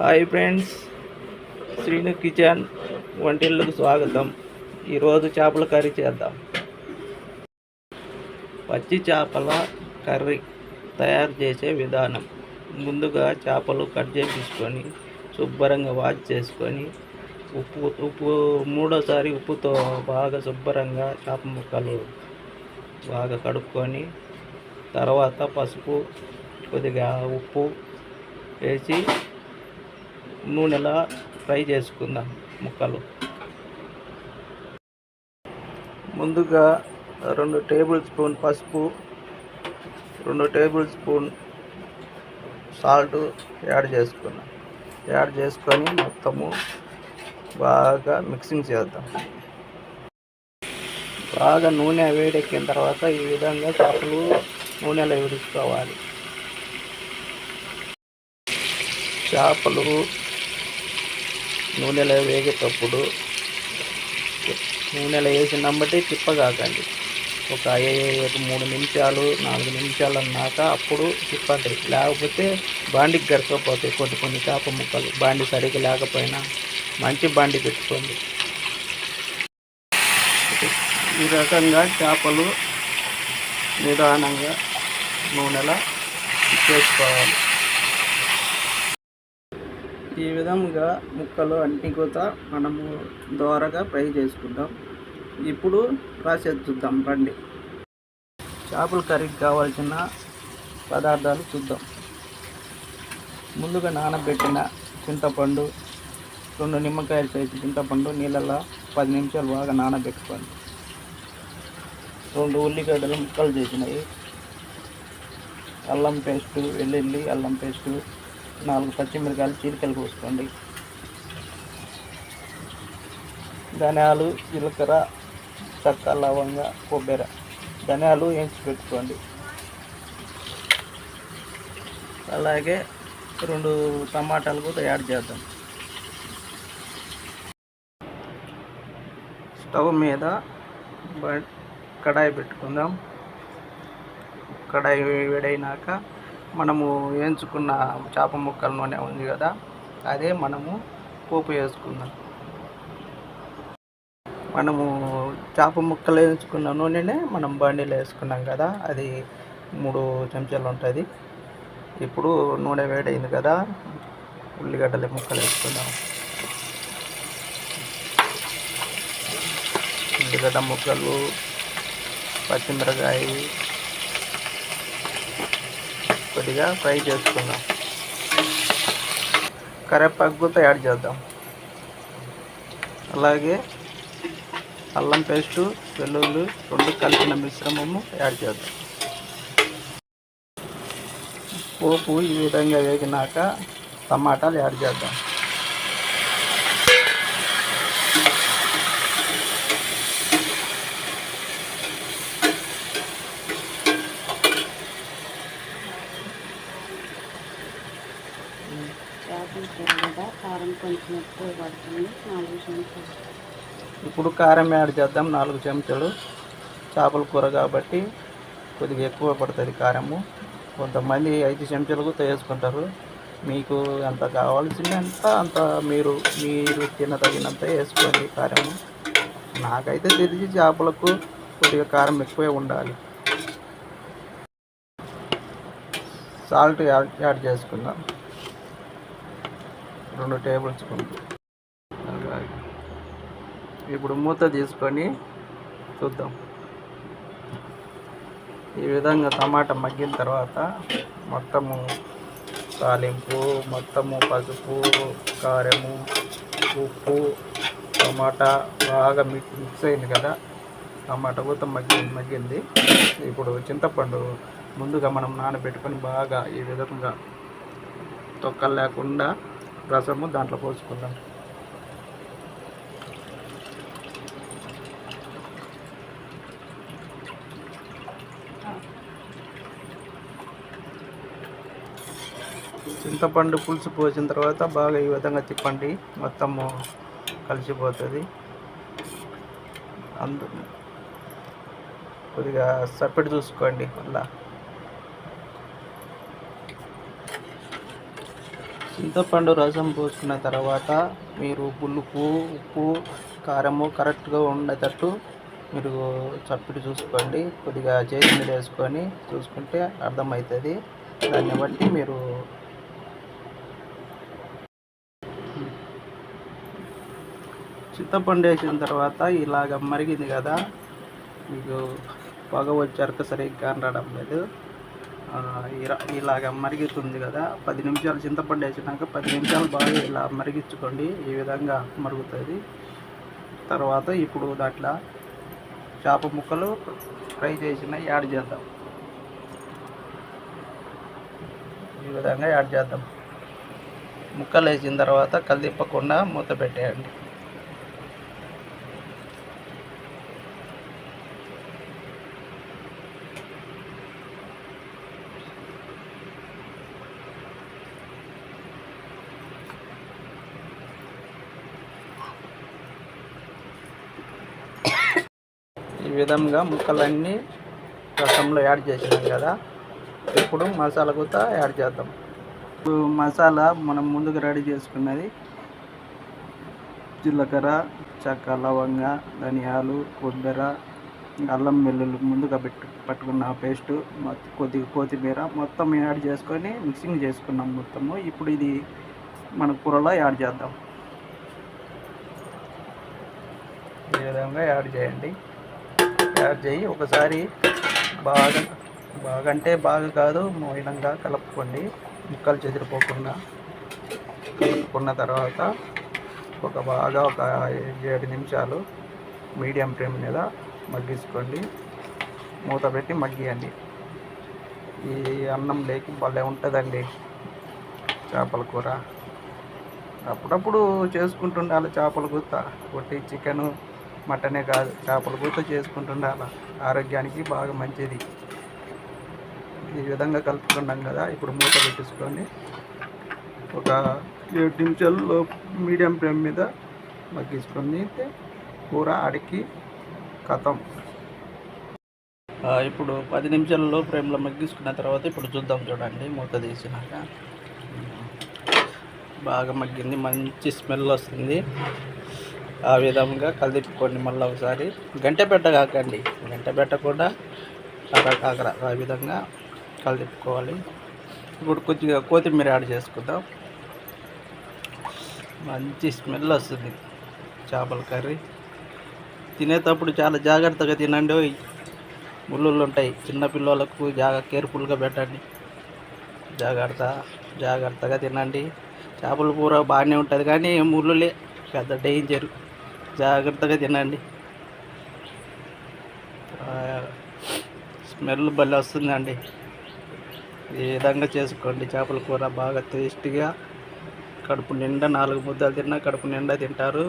Hi friends Srinu kitchen వంటిళ్ళకు స్వాగతం. ఈరోజు చేపల కర్రీ చేద్దాం. పచ్చి చేపల కర్రీ తయారు చేసే విధానం. ముందుగా చేపలు కట్ చేపించుకొని శుభ్రంగా వాష్ చేసుకొని ఉప్పు ఉప్పు మూడోసారి ఉప్పుతో బాగా శుభ్రంగా చేప ముక్కలు బాగా కడుక్కొని తర్వాత పసుపు కొద్దిగా ఉప్పు వేసి నూనెలా ఫ్రై చేసుకుందాం ముక్కలు. ముందుగా రెండు టేబుల్ స్పూన్ పసుపు రెండు టేబుల్ స్పూన్ సాల్ట్ యాడ్ చేసుకున్నాం. యాడ్ చేసుకొని మొత్తము బాగా మిక్సింగ్ చేద్దాం. బాగా నూనె వేడెక్కిన తర్వాత ఈ విధంగా చేపలు నూనెలో విడుచుకోవాలి చేపలు నూనెలో వేగేటప్పుడు నూనెలో వేసిన బట్టి తిప్పగాకండి. ఒక ఐదు మూడు నిమిషాలు నాలుగు నిమిషాలు అన్నాక అప్పుడు తిప్పండి. లేకపోతే బాండికి గరకపోతాయి కొన్ని కొన్ని చేప ముక్కలు. బాండి సరిగ్గా లేకపోయినా మంచి బాండి పెట్టుకోండి. ఈ రకంగా చేపలు నిదానంగా నూనెలా చేసుకోవాలి ఈ విధంగా ముక్కలు అంటికోత మనము దోరగా ఫ్రై చేసుకుందాం. ఇప్పుడు ప్రాసెస్ చూద్దాం రండి. చేపల కర్రీకి కావాల్సిన పదార్థాలు చూద్దాం. ముందుగా నానబెట్టిన చింతపండు రెండు నిమ్మకాయల సైజు చింతపండు నీళ్ళల్లో పది నిమిషాలు బాగా నానబెట్టుకోండి. రెండు ఉల్లిగడ్డలు ముక్కలు చేసినాయి అల్లం పేస్టు వెల్లుల్లి అల్లం పేస్టు నాలుగు పచ్చిమిరకాయలు చీలికలు కోసుకోండి. ధనియాలు జీలకర్ర చక్క లవంగ కొబ్బరి ధనియాలు వేయించి పెట్టుకోండి. అలాగే రెండు టమాటాలు కూడా యాడ్ చేద్దాం. స్టవ్ మీద బ- కడాయి పెట్టుకుందాం. కడాయి వేడైనాక మనము వేయించుకున్న చేప ముక్కల నూనె ఉంది కదా అదే మనము పోపు వేసుకుందాం. మనము చేప ముక్కలు వేయించుకున్న నూనెనే మనం బండిలో వేసుకున్నాం కదా అది మూడు చెంచాలు ఉంటుంది. ఇప్పుడు నూనె వేడైంది కదా ఉల్లిగడ్డల ముక్కలు వేసుకుందాం. ఉల్లిగడ్డ ముక్కలు పచ్చిమిరకాయ కొద్దిగా ఫ్రై చేసుకుందాం. కరివేపాకు కూడా యాడ్ చేద్దాం. అలాగే అల్లం పేస్టు వెల్లుల్లి రెండు కలిపిన మిశ్రమము యాడ్ చేద్దాం. పోపు ఈ విధంగా వేగినాక టమాటాలు యాడ్ చేద్దాం చేపల కూర కదా కారం కొంచెం ఎక్కువ పడుతుంది. నాలుగు చెంచాలు. ఇప్పుడు కారం యాడ్ చేద్దాం. నాలుగు చెంచాలు చేపల కూర కాబట్టి కొద్దిగా ఎక్కువ పడుతుంది కారము. కొంతమంది ఐదు చెంచాలు కూడా వేసుకుంటారు మీకు ఎంత కావాల్సింది అంత మీరు మీరు తినదగినంత వేసుకోండి కారము. నాకైతే తెలిసి చేపలకు కొద్దిగా కారం ఎక్కువే ఉండాలి. సాల్ట్ యాడ్ యాడ్ చేసుకుందాం. రెండు టేబుల్ స్పూన్. ఇప్పుడు మూత తీసుకొని చూద్దాం. ఈ విధంగా టమాటా మగ్గిన తర్వాత మొత్తము తాలింపు మొత్తము పసుపు కారము ఉప్పు టమాటా బాగా మిక్స్ మిక్స్ అయింది కదా. టమాటా కూడా మగ్గి మగ్గింది. ఇప్పుడు చింతపండు ముందుగా మనం నానబెట్టుకొని బాగా ఈ విధంగా తొక్కలు లేకుండా రసము దాంట్లో పోసుకుందాం చింతపండు పులుసు పోసిన తర్వాత బాగా ఈ విధంగా తిప్పండి. మొత్తము కలిసిపోతుంది. అందు కొద్దిగా సప్పెడు చూసుకోండి. మళ్ళా చింతపండు రసం పోసుకున్న తర్వాత మీరు పులుపు ఉప్పు కారము కరెక్ట్గా ఉండేటట్టు మీరు చప్పిడి చూసుకోండి. కొద్దిగా చేతి మీద వేసుకొని చూసుకుంటే అర్థమవుతుంది. దాన్ని బట్టి మీరు చింతపండు వేసిన తర్వాత ఇలాగ మరిగింది కదా మీకు పొగ వచ్చాక సరిగ్గా అనడం లేదు. ఇలాగ మరుగుతుంది కదా పది నిమిషాలు చింతపండు వేసినాక పది నిమిషాలు బాగా ఇలా మరిగించుకోండి ఈ విధంగా మరుగుతుంది. తర్వాత ఇప్పుడు దాంట్లో చేప ముక్కలు ఫ్రై చేసిన యాడ్ చేద్దాం. ఈ విధంగా యాడ్ చేద్దాం. ముక్కలు వేసిన తర్వాత కలిదిప్పకుండా మూత పెట్టేయండి ఈ విధంగా ముక్కలన్నీ రసంలో యాడ్ చేసినాం కదా. ఇప్పుడు మసాలా కూడా యాడ్ చేద్దాం. ఇప్పుడు మసాలా మనం ముందుగా రెడీ చేసుకున్నది జీలకర్ర చక్క లవంగ ధనియాలు కొబ్బరి అల్లం వెల్లుల్లి ముందుగా పెట్టు పట్టుకున్న పేస్టు కొద్దిగా కొత్తిమీర మొత్తం యాడ్ చేసుకొని మిక్సింగ్ చేసుకున్నాం మొత్తము. ఇప్పుడు ఇది మన కూరలో యాడ్ చేద్దాం. ఈ విధంగా యాడ్ చేయండి. యాడ్ చేయి. ఒకసారి బాగా బాగా అంటే బాగా కాదు మోయినంగా కలుపుకోండి. ముక్కలు చెదిరిపోకుండా కలుపుకున్న తర్వాత ఒక బాగా ఒక ఏడు నిమిషాలు మీడియం ఫ్లేమ్ మీద మగ్గించుకోండి. మూత పెట్టి మగ్గియండి. ఈ అన్నం లేకి భలే ఉంటుందండి చేపల కూర. అప్పుడప్పుడు చేసుకుంటుండాలి చేపల గుత్త. కొట్టి చికెను మటనే కాదు చేపల గుత్త చేసుకుంటుండాలి ఆరోగ్యానికి బాగా మంచిది. ఈ విధంగా కలుపుకున్నాం కదా ఇప్పుడు మూత పెట్టేసుకోండి ఒక ఏడు నిమిషాల్లో మీడియం ఫ్లేమ్ మీద మగ్గించుకొని కూర అడికి కథం. ఇప్పుడు పది నిమిషాల్లో ఫ్రేమ్లో మగ్గించుకున్న తర్వాత ఇప్పుడు చూద్దాం చూడండి మూత తీసినాక. బాగా మగ్గింది మంచి స్మెల్ వస్తుంది. ఆ విధంగా కలిదిప్పుకోండి మళ్ళీ ఒకసారి. గంట పెట్టగాకండి గంట పెట్టకుండా అక్కడ అక్కడ ఆ విధంగా కలిదిప్పుకోవాలి ఇప్పుడు కొద్దిగా కొత్తిమీర యాడ్ చేసుకుందాం. మంచి స్మెల్ వస్తుంది చేపల కర్రీ. తినేటప్పుడు చాలా జాగ్రత్తగా తినండి ఓయ్. ఉంటాయి. చిన్నపిల్లలకు జాగ్రత్త కేర్ఫుల్గా పెట్టండి. జాగ్రత్త జాగ్రత్తగా తినండి. చేపల కూర బాగానే ఉంటుంది కానీ ముళ్ళులే పెద్ద డేంజర్. జాగ్రత్తగా తినండి. స్మెల్ భలే వస్తుందండి. ఈ విధంగా చేసుకోండి. చేపల కూర బాగా టేస్టీగా కడుపు నిండా నాలుగు ముద్దలు తిన్నా కడుపు నిండా తింటారు.